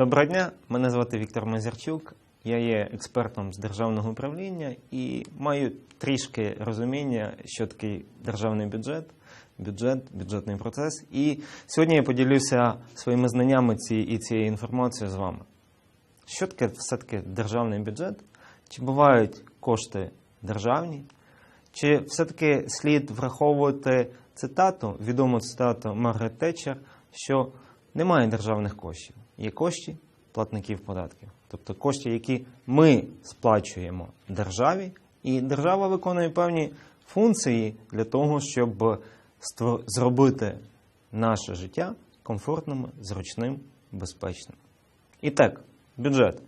Доброго дня, мене звати Віктор Мазерчук. Я є експертом з державного управління і маю трішки розуміння, що такий державний бюджет, бюджет, бюджетний процес. І сьогодні я поділюся своїми знаннями і цією інформацією з вами. Що таке все-таки державний бюджет? Чи бувають кошти державні? Чи все-таки слід враховувати цитату, відому цитату Маргарет Тетчер, що немає державних коштів, є кошти платників податків. Тобто кошти, які ми сплачуємо державі, і держава виконує певні функції для того, щоб зробити наше життя комфортним, зручним, безпечним. І так, бюджет.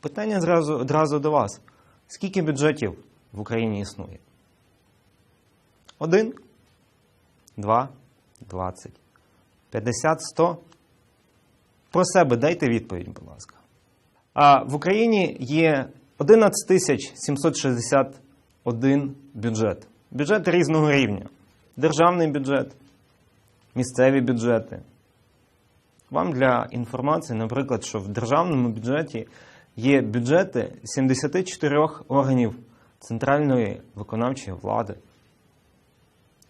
Питання зразу, одразу до вас. Скільки бюджетів в Україні існує? Один, два, двадцять, п'ятдесят, сто. Про себе дайте відповідь, будь ласка. А в Україні є 11 тисяч 761 бюджет. Бюджет різного рівня. Державний бюджет, місцеві бюджети. Вам для інформації, наприклад, що в державному бюджеті є бюджети 74 органів центральної виконавчої влади.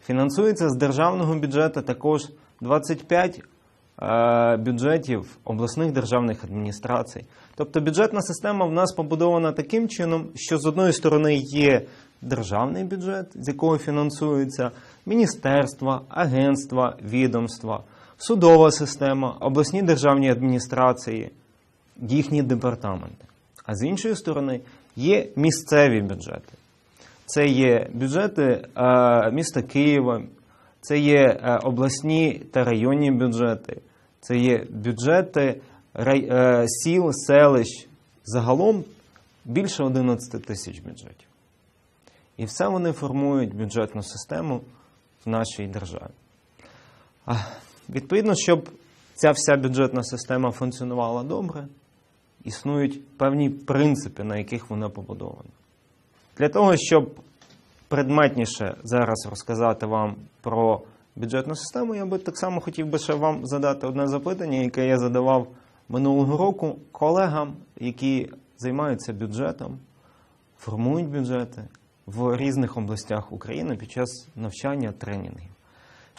Фінансується з державного бюджету також 25 е, бюджетів обласних державних адміністрацій. Тобто бюджетна система в нас побудована таким чином, що з одної сторони є державний бюджет, з якого фінансуються міністерства, агентства, відомства, судова система, обласні державні адміністрації, їхні департаменти. А з іншої сторони є місцеві бюджети. Це є бюджети е, міста Києва, це є е, обласні та районні бюджети, це є бюджети рай, е, сіл, селищ. Загалом більше 11 тисяч бюджетів. І все вони формують бюджетну систему в нашій державі. А, Відповідно, щоб ця вся бюджетна система функціонувала добре, існують певні принципи, на яких вона побудована. Для того, щоб предметніше зараз розказати вам про бюджетну систему, я би так само хотів би ще вам задати одне запитання, яке я задавав минулого року колегам, які займаються бюджетом, формують бюджети в різних областях України під час навчання тренінгів.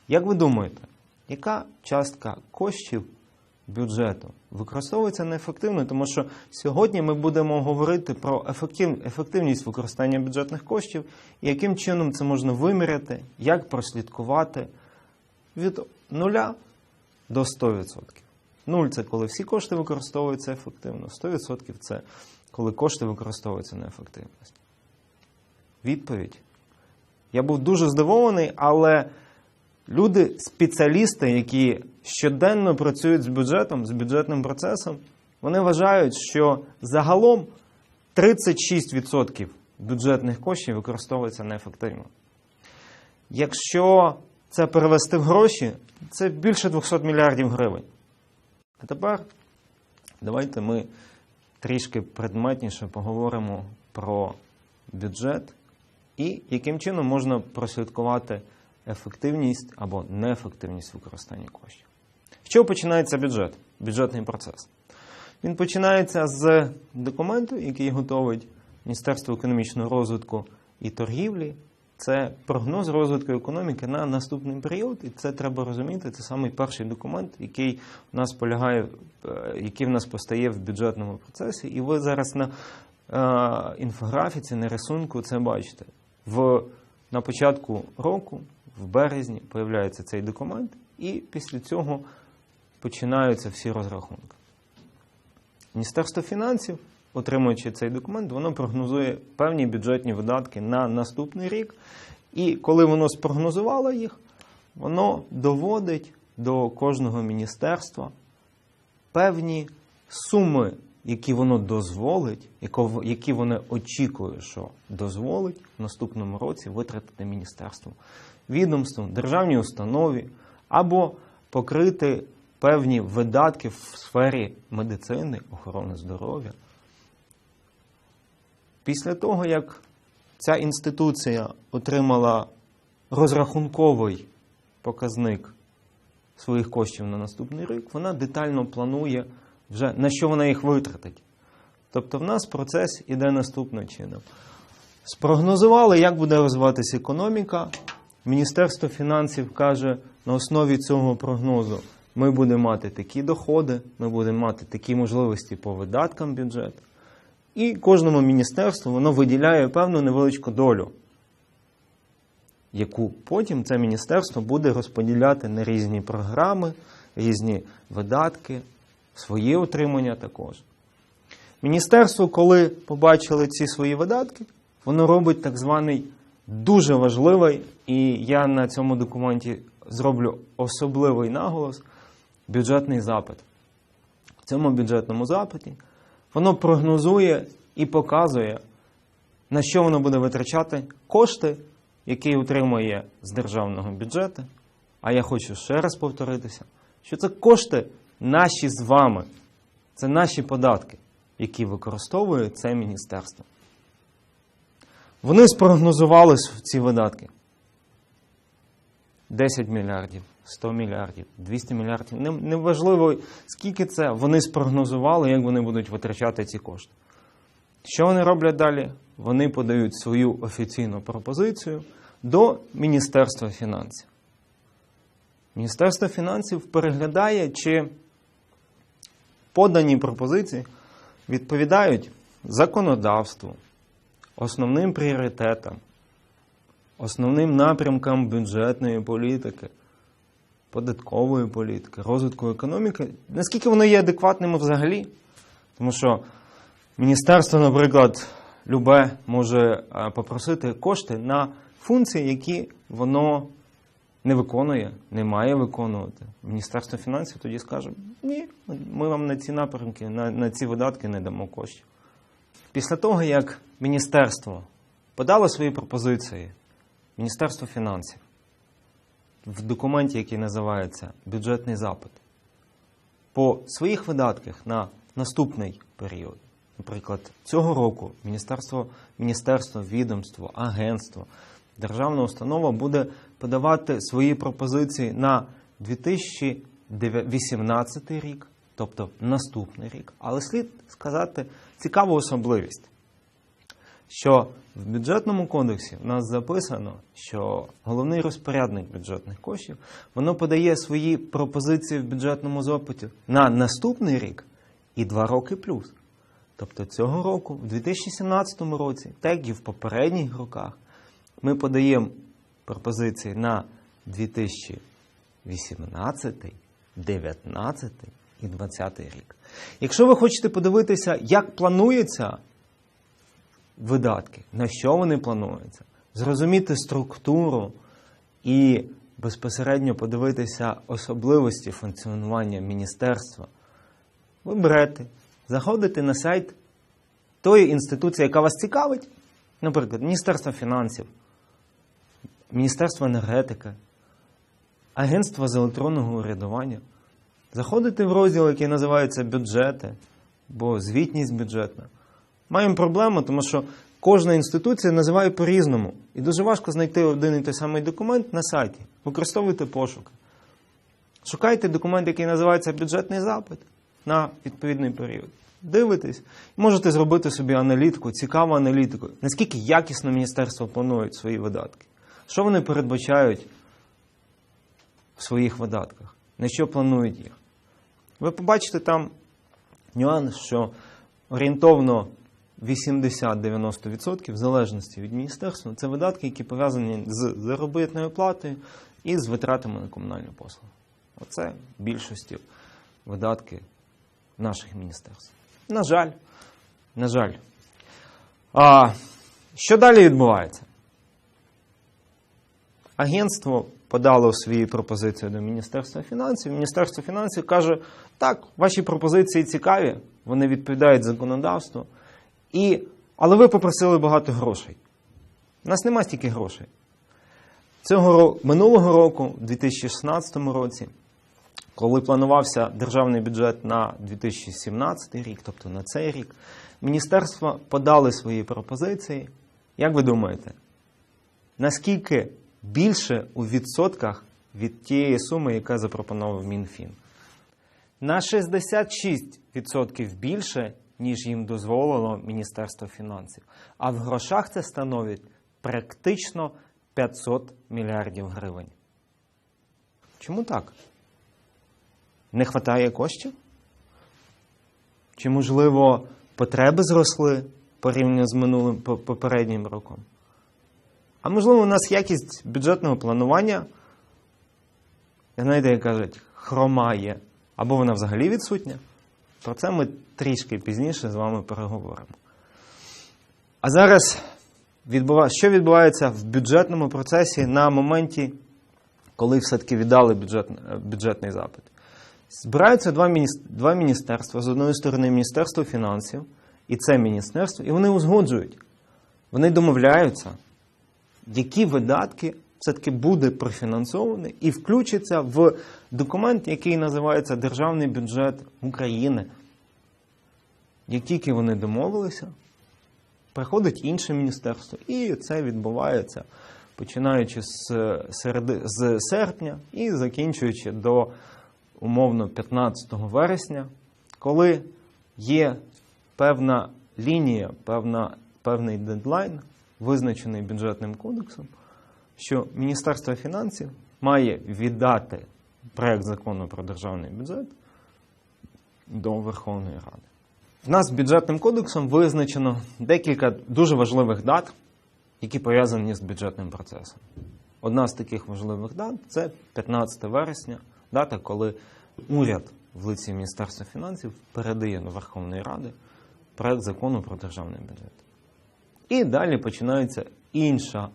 Як ви думаєте, яка частка коштів бюджету використовується неефективно, тому що сьогодні ми будемо говорити про ефективність використання бюджетних коштів і яким чином це можна виміряти, як прослідкувати від 0 до 100%. 0 це коли всі кошти використовуються ефективно, 100% це коли кошти використовуються неефективно. Відповідь. Я був дуже здивований, але люди, спеціалісти, які щоденно працюють з бюджетом, з бюджетним процесом, вони вважають, що загалом 36% бюджетних коштів використовується неефективно. Якщо це перевести в гроші, це більше 200 мільярдів гривень. А тепер давайте ми трішки предметніше поговоримо про бюджет і яким чином можна прослідкувати ефективність або неефективність використання коштів. З чого починається бюджет, бюджетний процес? Він починається з документу, який готовить Міністерство економічного розвитку і торгівлі. Це прогноз розвитку економіки на наступний період, і це треба розуміти. Це самий перший документ, який у нас полягає, е, який в нас постає в бюджетному процесі. І ви зараз на е, інфографіці, на рисунку це бачите. В, на початку року, в березні, появляється цей документ, і після цього починаються всі розрахунки. Міністерство фінансів, отримуючи цей документ, воно прогнозує певні бюджетні видатки на наступний рік. І коли воно спрогнозувало їх, воно доводить до кожного міністерства певні суми, які воно дозволить, які вони очікують, що дозволить в наступному році витратити міністерством, відомством, державній установі або покрити певні видатки в сфері медицини, охорони здоров'я. Після того, як ця інституція отримала розрахунковий показник своїх коштів на наступний рік, вона детально планує вже на що вона їх витратить. Тобто в нас процес іде наступним чином. Спрогнозували, як буде розвиватися економіка. Міністерство фінансів каже, на основі цього прогнозу ми будемо мати такі доходи, ми будемо мати такі можливості по видаткам бюджету. І кожному міністерству воно виділяє певну невеличку долю, яку потім це міністерство буде розподіляти на різні програми, різні видатки, свої отримання також. Міністерство, коли побачили ці свої видатки, воно робить так званий дуже важливий, і я на цьому документі зроблю особливий наголос бюджетний запит. В цьому бюджетному запиті воно прогнозує і показує, на що воно буде витрачати кошти, які отримує з державного бюджету. А я хочу ще раз повторитися, що це кошти наші з вами, це наші податки, які використовує це міністерство. Вони спрогнозували ці видатки. 10 мільярдів, 100 мільярдів, 200 мільярдів. Не- Неважливо, скільки це, вони спрогнозували, як вони будуть витрачати ці кошти. Що вони роблять далі? Вони подають свою офіційну пропозицію до Міністерства фінансів. Міністерство фінансів переглядає, чи подані пропозиції відповідають законодавству, основним пріоритетам, основним напрямкам бюджетної політики, податкової політики, розвитку економіки, наскільки вони є адекватними взагалі. Тому що міністерство, наприклад, любе може е, попросити кошти на функції, які воно не виконує, не має виконувати. Міністерство фінансів тоді скаже: ні, ми вам на ці напрямки, на, на ці видатки не дамо коштів. Після того, як міністерство подало свої пропозиції, Міністерство фінансів в документі, який називається бюджетний запит, по своїх видатках на наступний період, наприклад, цього року Міністерство, Міністерство, відомство, агентство, державна установа буде подавати свої пропозиції на 2018 рік, тобто наступний рік. Але слід сказати цікаву особливість, що в бюджетному кодексі в нас записано, що головний розпорядник бюджетних коштів воно подає свої пропозиції в бюджетному запиті на наступний рік і два роки плюс. Тобто цього року, в 2017 році, так і в попередніх роках, ми подаємо пропозиції на 2018, 2019 і 2020 рік. Якщо ви хочете подивитися, як плануються видатки, на що вони плануються, зрозуміти структуру і безпосередньо подивитися особливості функціонування міністерства, ви берете, заходите на сайт тої інституції, яка вас цікавить, наприклад, Міністерство фінансів, Міністерство енергетики, Агентство з електронного урядування. Заходите в розділ, який називається бюджети, бо звітність бюджетна. Маємо проблему, тому що кожна інституція називає по-різному. І дуже важко знайти один і той самий документ на сайті. Використовуйте пошук. Шукайте документ, який називається бюджетний запит на відповідний період. Дивитесь, можете зробити собі аналітику, цікаву аналітику, наскільки якісно міністерство планують свої видатки, що вони передбачають в своїх видатках, на що планують їх. Ви побачите там нюанс, що орієнтовно 80-90% в залежності від міністерства це видатки, які пов'язані з заробітною платою і з витратами на комунальні послуги. Оце в більшості видатки наших міністерств. На жаль, на жаль. А, що далі відбувається? Агентство подало свої пропозиції до Міністерства фінансів. Міністерство фінансів каже, так, ваші пропозиції цікаві, вони відповідають законодавству, і, але ви попросили багато грошей. У нас нема стільки грошей. Цього минулого року, у 2016 році, коли планувався державний бюджет на 2017 рік, тобто на цей рік, міністерства подали свої пропозиції. Як ви думаєте, наскільки більше у відсотках від тієї суми, яка запропонував Мінфін. На 66% більше, ніж їм дозволило Міністерство фінансів. А в грошах це становить практично 500 мільярдів гривень. Чому так? Не вистачає коштів? Чи, можливо, потреби зросли порівняно з минулим попереднім роком? Можливо, у нас якість бюджетного планування, знаєте, як кажуть, хромає, або вона взагалі відсутня. Про це ми трішки пізніше з вами переговоримо. А зараз що відбувається в бюджетному процесі на моменті, коли все-таки віддали бюджет... бюджетний запит? Збираються два міністерства. З одної сторони, Міністерство фінансів і це міністерство, і вони узгоджують, вони домовляються, які видатки все-таки буде профінансований і включиться в документ, який називається Державний бюджет України. Як тільки вони домовилися, приходить інше міністерство, і це відбувається починаючи з, середи, з серпня і закінчуючи до умовно 15 вересня, коли є певна лінія, певна, певний дедлайн, визначений бюджетним кодексом, що Міністерство фінансів має віддати проект закону про державний бюджет до Верховної Ради. В нас бюджетним кодексом визначено декілька дуже важливих дат, які пов'язані з бюджетним процесом. Одна з таких важливих дат це 15 вересня, дата, коли уряд в лиці Міністерства фінансів передає до Верховної Ради проект закону про державний бюджет. І далі починається інша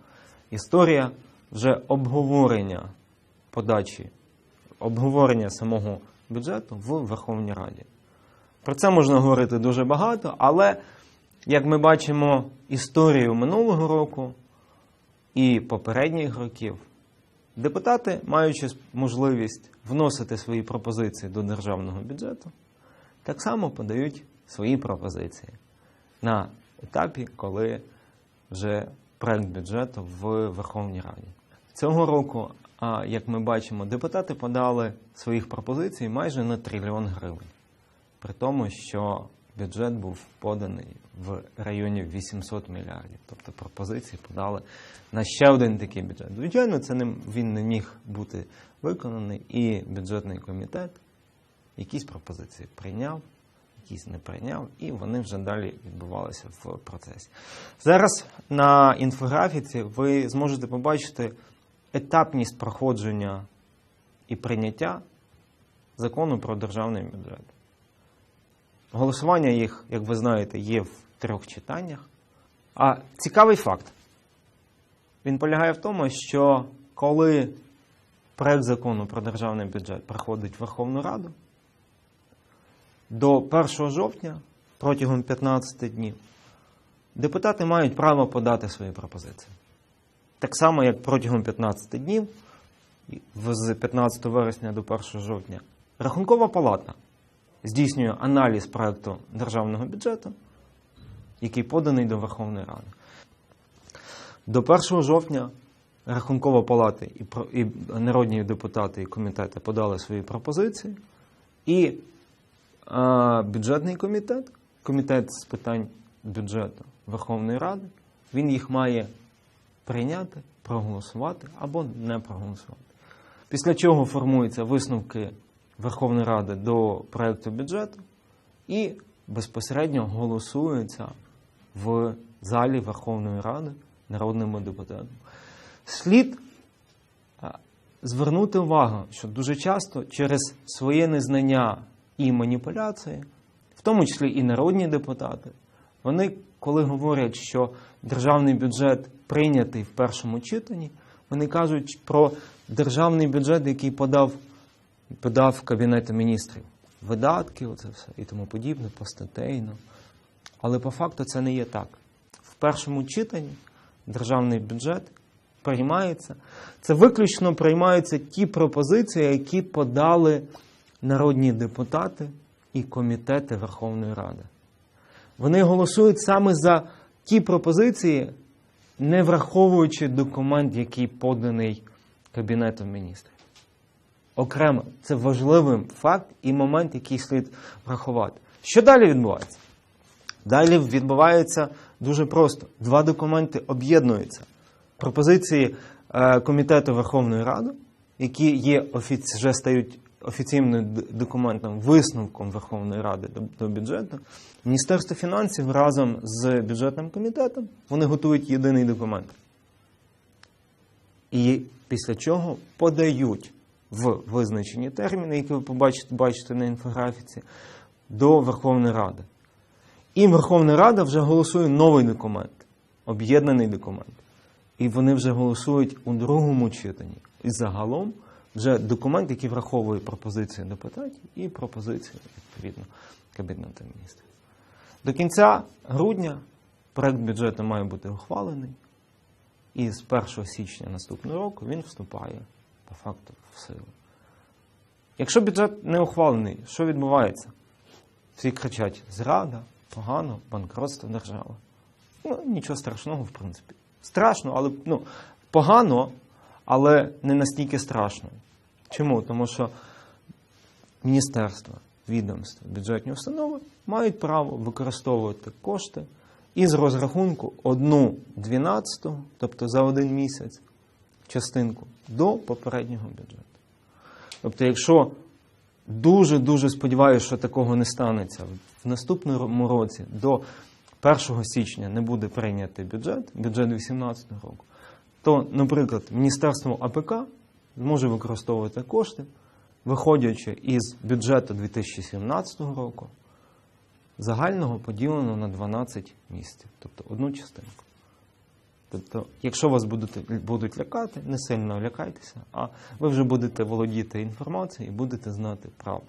історія вже обговорення подачі, обговорення самого бюджету в Верховній Раді. Про це можна говорити дуже багато, але як ми бачимо історію минулого року і попередніх років, депутати, маючи можливість вносити свої пропозиції до державного бюджету, так само подають свої пропозиції на етапі, коли вже проект бюджету в Верховній Раді. Цього року, як ми бачимо, депутати подали своїх пропозицій майже на трильйон гривень. При тому, що бюджет був поданий в районі 800 мільярдів. Тобто пропозиції подали на ще один такий бюджет. Звичайно, це не, він не міг бути виконаний, і бюджетний комітет якісь пропозиції прийняв, якісь не прийняв, і вони вже далі відбувалися в процесі. Зараз на інфографіці ви зможете побачити етапність проходження і прийняття закону про державний бюджет. Голосування їх, як ви знаєте, є в трьох читаннях. А цікавий факт. Він полягає в тому, що коли проект закону про державний бюджет приходить в Верховну Раду, до 1 жовтня протягом 15 днів депутати мають право подати свої пропозиції. Так само, як протягом 15 днів, з 15 вересня до 1 жовтня, Рахункова палата здійснює аналіз проекту державного бюджету, який поданий до Верховної Ради. До 1 жовтня Рахункова палата і народні депутати і комітети подали свої пропозиції, і а, бюджетний комітет, комітет з питань бюджету Верховної Ради, він їх має прийняти, проголосувати або не проголосувати. Після чого формуються висновки Верховної Ради до проекту бюджету і безпосередньо голосуються в залі Верховної Ради народними депутатами. Слід звернути увагу, що дуже часто через своє незнання і маніпуляції, в тому числі і народні депутати, вони, коли говорять, що державний бюджет прийнятий в першому читанні, вони кажуть про державний бюджет, який подав, подав Кабінет міністрів. Видатки, оце все і тому подібне, постатейно. Але по факту це не є так. В першому читанні державний бюджет приймається. Це виключно приймаються ті пропозиції, які подали народні депутати і комітети Верховної Ради. Вони голосують саме за ті пропозиції, не враховуючи документ, який поданий Кабінетом міністрів. окремо. Це важливий факт і момент, який слід врахувати. Що далі відбувається? Далі відбувається дуже просто. Два документи об'єднуються. Пропозиції е, Комітету Верховної Ради, які є вже стають офіційним документом, висновком Верховної Ради до, бюджету. Міністерство фінансів разом з бюджетним комітетом вони готують єдиний документ. І після чого подають в визначені терміни, які ви побачите бачите на інфографіці, до Верховної Ради. І Верховна Рада вже голосує новий документ, об'єднаний документ. І вони вже голосують у другому читанні. І загалом вже документ, який враховує пропозиції депутатів і пропозиції, відповідно, Кабінету міністрів. До кінця грудня проект бюджету має бути ухвалений, і з 1 січня наступного року він вступає по факту в силу. Якщо бюджет не ухвалений, що відбувається? Всі кричать: зрада, погано, банкротство держави. Ну, нічого страшного, в принципі. Страшно, але ну, погано, але не настільки страшно. Чому? Тому що міністерства, відомства, бюджетні установи мають право використовувати кошти із розрахунку 1 12, тобто за один місяць, частинку до попереднього бюджету. Тобто, якщо дуже-дуже сподіваюся, що такого не станеться, в наступному році до 1 січня не буде прийнятий бюджет, бюджет 2018 року, то, наприклад, Міністерство АПК зможе використовувати кошти, виходячи із бюджету 2017 року, загального поділено на 12 місяців, тобто одну частинку. Тобто, якщо вас будуть, будуть лякати, не сильно лякайтеся, а ви вже будете володіти інформацією і будете знати правду.